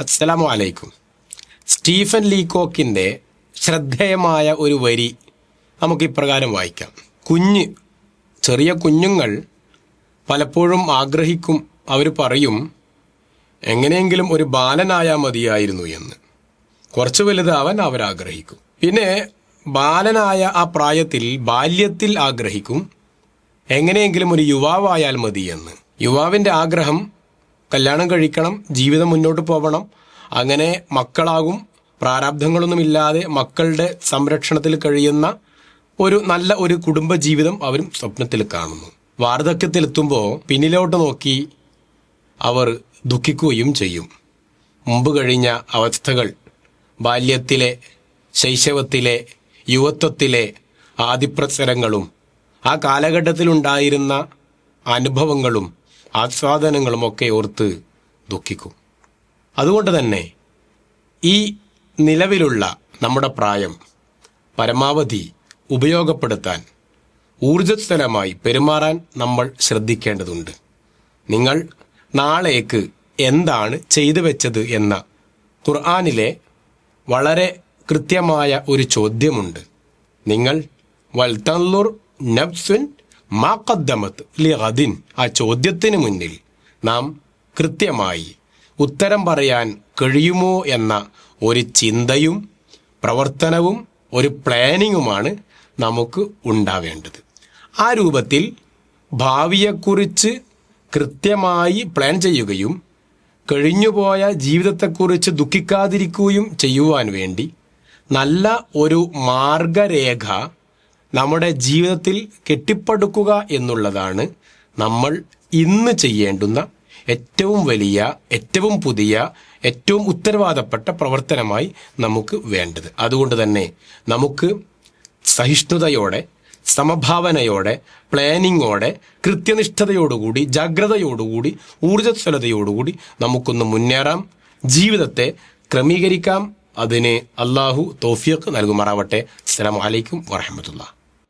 അസ്സലാമു അലൈക്കും സ്റ്റീഫൻ ലീകോക്കിന്റെ ശ്രദ്ധേയമായ ഒരു വരി നമുക്ക് ഇപ്രകാരം വായിക്കാം. കുഞ്ഞ് ചെറിയ കുഞ്ഞുങ്ങൾ പലപ്പോഴും ആഗ്രഹിക്കും അവർ പറയും എങ്ങനെയെങ്കിലും ഒരു ബാലനായാൽ മതിയായിരുന്നു എന്ന്. കുറച്ച് വലുതാവാൻ അവരാഗ്രഹിക്കും പിന്നെ ബാലനായ ആ പ്രായത്തിൽ ബാല്യത്തിൽ ആഗ്രഹിക്കും എങ്ങനെയെങ്കിലും ഒരു യുവാവായാൽ മതി എന്ന് യുവാവിന്റെ ആഗ്രഹം കല്യാണം കഴിക്കണം ജീവിതം മുന്നോട്ട് പോകണം അങ്ങനെ മക്കളാകും. പ്രാരാബ്ധങ്ങളൊന്നുമില്ലാതെ മക്കളുടെ സംരക്ഷണത്തിൽ കഴിയുന്ന ഒരു നല്ല ഒരു കുടുംബ ജീവിതം അവരും സ്വപ്നത്തിൽ കാണുന്നു. വാർദ്ധക്യത്തിലെത്തുമ്പോൾ പിന്നിലോട്ട് നോക്കി അവർ ദുഃഖിക്കുകയും ചെയ്യും. മുമ്പ് കഴിഞ്ഞ അവസ്ഥകൾ ബാല്യത്തിലെ ശൈശവത്തിലെ യുവത്വത്തിലെ ആദിപ്രസരങ്ങളും ആ കാലഘട്ടത്തിലുണ്ടായിരുന്ന അനുഭവങ്ങളും ആസ്വാദനങ്ങളും ഒക്കെ ഓർത്ത് ദുഃഖിക്കും. അതുകൊണ്ട് തന്നെ ഈ നിലവിലുള്ള നമ്മുടെ പ്രായം പരമാവധി ഉപയോഗപ്പെടുത്താൻ ഊർജസ്വലമായി പെരുമാറാൻ നമ്മൾ ശ്രദ്ധിക്കേണ്ടതുണ്ട്. നിങ്ങൾ നാളേക്ക് എന്താണ് ചെയ്തു വെച്ചത് എന്ന ഖുർആാനിലെ വളരെ കൃത്യമായ ഒരു ചോദ്യമുണ്ട്. നിങ്ങൾ വൽത്തല്ലൂർ നബ്സുൻ മാക്കദ്ദമത്ത് ലി അദിൻ ആ ചോദ്യത്തിന് മുന്നിൽ നാം കൃത്യമായി ഉത്തരം പറയാൻ കഴിയുമോ എന്ന ഒരു ചിന്തയും പ്രവർത്തനവും ഒരു പ്ലാനിങ്ങുമാണ് നമുക്ക് ഉണ്ടാവേണ്ടത്. ആ രൂപത്തിൽ ഭാവിയെക്കുറിച്ച് കൃത്യമായി പ്ലാൻ ചെയ്യുകയും കഴിഞ്ഞുപോയ ജീവിതത്തെക്കുറിച്ച് ദുഃഖിക്കാതിരിക്കുകയും ചെയ്യുവാൻ വേണ്ടി നല്ല ഒരു മാർഗരേഖ നമ്മുടെ ജീവിതത്തിൽ കെട്ടിപ്പടുക്കുക എന്നുള്ളതാണ് നമ്മൾ ഇന്ന് ചെയ്യേണ്ടുന്ന ഏറ്റവും വലിയ ഏറ്റവും പുതിയ ഏറ്റവും ഉത്തരവാദപ്പെട്ട പ്രവർത്തനമായി നമുക്ക് വേണ്ടത്. അതുകൊണ്ട് തന്നെ നമുക്ക് സഹിഷ്ണുതയോടെ സമഭാവനയോടെ പ്ലാനിങ്ങോടെ കൃത്യനിഷ്ഠതയോടുകൂടി ജാഗ്രതയോടുകൂടി ഊർജസ്വലതയോടുകൂടി നമുക്കൊന്ന് മുന്നേറാം. ജീവിതത്തെ ക്രമീകരിക്കാം. അതിന് അള്ളാഹു തോഫിയക്ക് നൽകുമാറാവട്ടെ. അസ്സലാമു അലൈക്കും വറഹമത്തുള്ള